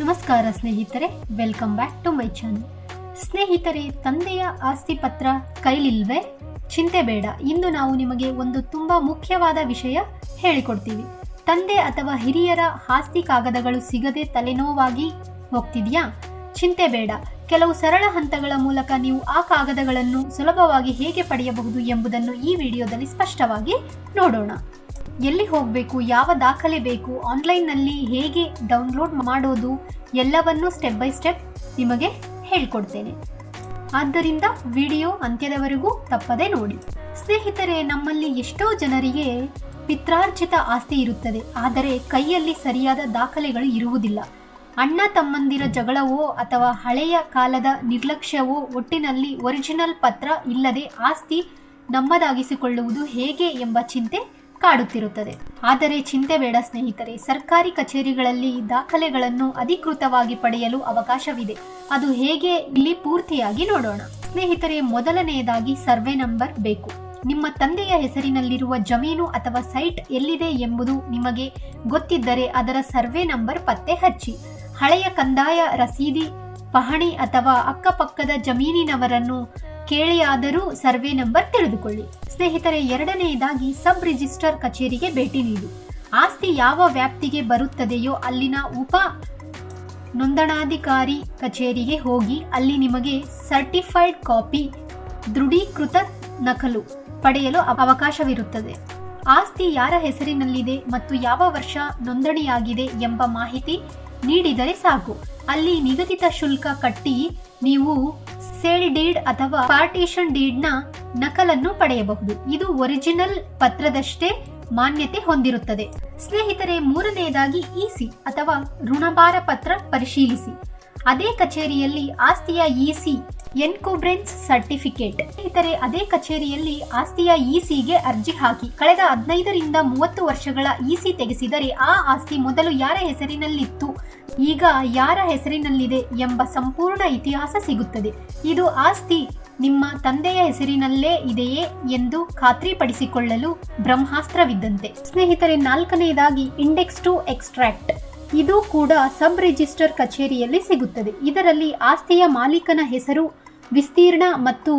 ನಮಸ್ಕಾರ ಸ್ನೇಹಿತರೆ welcome back to my channel ಸ್ನೇಹಿತರೆ, ತಂದೆಯ ಆಸ್ತಿ ಪತ್ರ ಕೈಲಿಲ್ವೇ? ಚಿಂತೆ ಬೇಡ, ಇಂದು ನಾವು ನಿಮಗೆ ಒಂದು ತುಂಬ ಮುಖ್ಯವಾದ ವಿಷಯ ಹೇಳಿಕೊಡ್ತೀವಿ. ತಂದೆ ಅಥವಾ ಹಿರಿಯರ ಆಸ್ತಿ ಕಾಗದಗಳು ಸಿಗದೆ ತಲೆನೋವಾಗಿ ಹೋಗ್ತಿದ್ಯಾ? ಚಿಂತೆ ಬೇಡ, ಕೆಲವು ಸರಳ ಹಂತಗಳ ಮೂಲಕ ನೀವು ಆ ಕಾಗದಗಳನ್ನು ಸುಲಭವಾಗಿ ಹೇಗೆ ಪಡೆಯಬಹುದು ಎಂಬುದನ್ನು ಈ ವಿಡಿಯೋದಲ್ಲಿ ಸ್ಪಷ್ಟವಾಗಿ ನೋಡೋಣ. ಎಲ್ಲಿ ಹೋಗಬೇಕು, ಯಾವ ದಾಖಲೆ ಬೇಕು, ಆನ್ಲೈನ್ನಲ್ಲಿ ಹೇಗೆ ಡೌನ್ಲೋಡ್ ಮಾಡೋದು, ಎಲ್ಲವನ್ನೂ ಸ್ಟೆಪ್ ಬೈ ಸ್ಟೆಪ್ ನಿಮಗೆ ಹೇಳ್ಕೊಡ್ತೇನೆ. ಆದ್ದರಿಂದ ವಿಡಿಯೋ ಅಂತ್ಯದವರೆಗೂ ತಪ್ಪದೆ ನೋಡಿ. ಸ್ನೇಹಿತರೆ, ನಮ್ಮಲ್ಲಿ ಎಷ್ಟೋ ಜನರಿಗೆ ಪಿತ್ರಾರ್ಜಿತ ಆಸ್ತಿ ಇರುತ್ತದೆ. ಆದರೆ ಕೈಯಲ್ಲಿ ಸರಿಯಾದ ದಾಖಲೆಗಳು ಇರುವುದಿಲ್ಲ. ಅಣ್ಣ ತಮ್ಮಂದಿರ ಜಗಳವೋ ಅಥವಾ ಹಳೆಯ ಕಾಲದ ನಿರ್ಲಕ್ಷ್ಯವೋ ಒಟ್ಟಿನಲ್ಲಿ ಒರಿಜಿನಲ್ ಪತ್ರ ಇಲ್ಲದೆ ಆಸ್ತಿ ನಮ್ಮದಾಗಿಸಿಕೊಳ್ಳುವುದು ಹೇಗೆ ಎಂಬ ಚಿಂತೆ ಕಾಡುತ್ತಿರುತ್ತದೆ ಆದರೆ ಚಿಂತೆ ಬೇಡ ಸ್ನೇಹಿತರೆ, ಸರ್ಕಾರಿ ಕಚೇರಿಗಳಲ್ಲಿ ದಾಖಲೆಗಳನ್ನು ಅಧಿಕೃತವಾಗಿ ಪಡೆಯಲು ಅವಕಾಶವಿದೆ. ಅದು ಹೇಗೆ ಇಲ್ಲಿ ಪೂರ್ತಿಯಾಗಿ ನೋಡೋಣ. ಸ್ನೇಹಿತರೆ, ಮೊದಲನೆಯದಾಗಿ ಸರ್ವೆ ನಂಬರ್ ಬೇಕು. ನಿಮ್ಮ ತಂದೆಯ ಹೆಸರಿನಲ್ಲಿರುವ ಜಮೀನು ಅಥವಾ ಸೈಟ್ ಎಲ್ಲಿದೆ ಎಂಬುದು ನಿಮಗೆ ಗೊತ್ತಿದ್ದರೆ ಅದರ ಸರ್ವೆ ನಂಬರ್ ಪತ್ತೆ ಹಚ್ಚಿ. ಹಳೆಯ ಕಂದಾಯ ರಸೀದಿ, ಪಹಣಿ ಅಥವಾ ಅಕ್ಕಪಕ್ಕದ ಜಮೀನಿನವರನ್ನು ಕೇಳಿಯಾದರೂ ಸರ್ವೆ ನಂಬರ್ ತಿಳಿದುಕೊಳ್ಳಿ. ಸ್ನೇಹಿತರೆ, ಎರಡನೆಯದಾಗಿ ಸಬ್ ರಿಜಿಸ್ಟರ್ ಕಚೇರಿಗೆ ಭೇಟಿ ನೀಡಿ. ಆಸ್ತಿ ಯಾವ ವ್ಯಾಪ್ತಿಗೆ ಬರುತ್ತದೆಯೋ ಅಲ್ಲಿನ ಉಪ ನೋಂದಣಾಧಿಕಾರಿ ಕಚೇರಿಗೆ ಹೋಗಿ ಅಲ್ಲಿ ನಿಮಗೆ ಸರ್ಟಿಫೈಡ್ ಕಾಪಿ ದೃಢೀಕೃತ ನಕಲು ಪಡೆಯಲು ಅವಕಾಶವಿರುತ್ತದೆ. ಆಸ್ತಿ ಯಾರ ಹೆಸರಿನಲ್ಲಿದೆ ಮತ್ತು ಯಾವ ವರ್ಷ ನೋಂದಣಿಯಾಗಿದೆ ಎಂಬ ಮಾಹಿತಿ ನೀಡಿದರೆ ಸಾಕು. ಅಲ್ಲಿ ನಿಗದಿತ ಶುಲ್ಕ ಕಟ್ಟಿ ನೀವು ಸೇಲ್ ಡೀಡ್ ಅಥವಾ ಪಾರ್ಟಿಷನ್ ಡೀಡ್ನ ನಕಲನ್ನು ಪಡೆಯಬಹುದು. ಇದು ಒರಿಜಿನಲ್ ಪತ್ರದಷ್ಟೇ ಮಾನ್ಯತೆ ಹೊಂದಿರುತ್ತದೆ. ಸ್ನೇಹಿತರೆ, ಮೂರನೆಯದಾಗಿ ಇಸಿ ಅಥವಾ ಋಣಭಾರ ಪತ್ರ ಪರಿಶೀಲಿಸಿ. ಅದೇ ಕಚೇರಿಯಲ್ಲಿ ಆಸ್ತಿಯ ಇಸಿ ಎನ್ಕೋಬ್ರೆನ್ಸ್ ಸರ್ಟಿಫಿಕೇಟ್. ಸ್ನೇಹಿತರೆ, ಅದೇ ಕಚೇರಿಯಲ್ಲಿ ಆಸ್ತಿಯ ಇಸಿಗೆ ಅರ್ಜಿ ಹಾಕಿ. ಕಳೆದ ಹದಿನೈದರಿಂದ ಮೂವತ್ತು ವರ್ಷಗಳ ಇಸಿ ತೆಗೆಸಿದರೆ ಆ ಆಸ್ತಿ ಮೊದಲು ಯಾರ ಹೆಸರಿನಲ್ಲಿತ್ತು? ಈಗ ಯಾರ ಹೆಸರಿನಲ್ಲಿದೆ ಎಂಬ ಸಂಪೂರ್ಣ ಇತಿಹಾಸ ಸಿಗುತ್ತದೆ. ಇದು ಆಸ್ತಿ ನಿಮ್ಮ ತಂದೆಯ ಹೆಸರಿನಲ್ಲೇ ಇದೆಯೇ ಎಂದು ಖಾತ್ರಿಪಡಿಸಿಕೊಳ್ಳಲು ಬ್ರಹ್ಮಾಸ್ತ್ರವಿದ್ದಂತೆ. ಸ್ನೇಹಿತರೆ, ನಾಲ್ಕನೆಯದಾಗಿ ಇಂಡೆಕ್ಸ್ ಟು ಎಕ್ಸ್ಟ್ರಾಕ್ಟ್ ಇದು ಕೂಡ ಸಬ್ ರಿಜಿಸ್ಟರ್ ಕಚೇರಿಯಲ್ಲಿ ಸಿಗುತ್ತದೆ. ಇದರಲ್ಲಿ ಆಸ್ತಿಯ ಮಾಲೀಕನ ಹೆಸರು, ವಿಸ್ತೀರ್ಣ ಮತ್ತು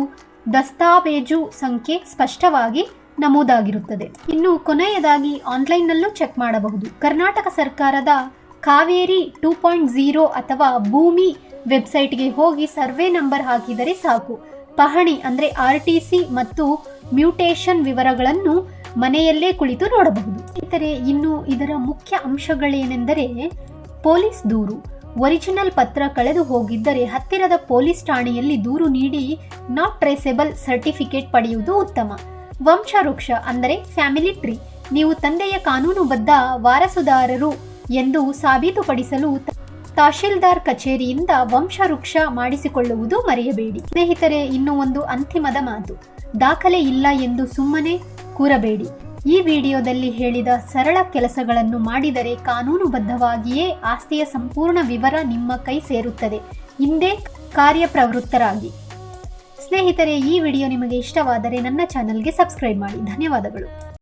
ದಸ್ತಾವೇಜು ಸಂಖ್ಯೆ ಸ್ಪಷ್ಟವಾಗಿ ನಮೂದಾಗಿರುತ್ತದೆ. ಇನ್ನು ಕೊನೆಯದಾಗಿ ಆನ್ಲೈನ್ನಲ್ಲೂ ಚೆಕ್ ಮಾಡಬಹುದು. ಕರ್ನಾಟಕ ಸರ್ಕಾರದ ಕಾವೇರಿ ಟೂ ಪಾಯಿಂಟ್ ಝೀರೋ ಅಥವಾ ಭೂಮಿ ವೆಬ್ಸೈಟ್ಗೆ ಹೋಗಿ ಸರ್ವೆ ನಂಬರ್ ಹಾಕಿದರೆ ಸಾಕು. ಪಹಣಿ ಅಂದರೆ ಆರ್ ಟಿ ಸಿ ಮತ್ತು ಮ್ಯೂಟೇಷನ್ ವಿವರಗಳನ್ನು ಮನೆಯಲ್ಲೇ ಕುಳಿತು ನೋಡಬಹುದು. ಇತರೆ ಇನ್ನು ಇದರ ಮುಖ್ಯ ಅಂಶಗಳೇನೆಂದರೆ ಪೊಲೀಸ್ ದೂರು. ಒರಿಜಿನಲ್ ಪತ್ರ ಕಳೆದು ಹೋಗಿದ್ದರೆ ಹತ್ತಿರದ ಪೊಲೀಸ್ ಠಾಣೆಯಲ್ಲಿ ದೂರು ನೀಡಿ ನಾಟ್ ಟ್ರೇಸೆಬಲ್ ಸರ್ಟಿಫಿಕೇಟ್ ಪಡೆಯುವುದು ಉತ್ತಮ. ವಂಶವೃಕ್ಷ ಅಂದರೆ ಫ್ಯಾಮಿಲಿ ಟ್ರೀ. ನೀವು ತಂದೆಯ ಕಾನೂನುಬದ್ಧ ವಾರಸುದಾರರು ಎಂದು ಸಾಬೀತುಪಡಿಸಲು ತಹಶೀಲ್ದಾರ್ ಕಚೇರಿಯಿಂದ ವಂಶವೃಕ್ಷ ಮಾಡಿಸಿಕೊಳ್ಳುವುದು ಮರೆಯಬೇಡಿ. ಸ್ನೇಹಿತರೆ, ಇನ್ನು ಒಂದು ಅಂತಿಮದ ಮಾತು. ದಾಖಲೆ ಇಲ್ಲ ಎಂದು ಸುಮ್ಮನೆ ಕೂರಬೇಡಿ. ಈ ವಿಡಿಯೋದಲ್ಲಿ ಹೇಳಿದ ಸರಳ ಕೆಲಸಗಳನ್ನು ಮಾಡಿದರೆ ಕಾನೂನುಬದ್ಧವಾಗಿಯೇ ಆಸ್ತಿಯ ಸಂಪೂರ್ಣ ವಿವರ ನಿಮ್ಮ ಕೈ ಸೇರುತ್ತದೆ. ಹಿಂದೆ ಕಾರ್ಯಪ್ರವೃತ್ತರಾಗಿ. ಸ್ನೇಹಿತರೆ, ಈ ವಿಡಿಯೋ ನಿಮಗೆ ಇಷ್ಟವಾದರೆ ನನ್ನ ಚಾನಲ್ಗೆ ಸಬ್ಸ್ಕ್ರೈಬ್ ಮಾಡಿ. ಧನ್ಯವಾದಗಳು.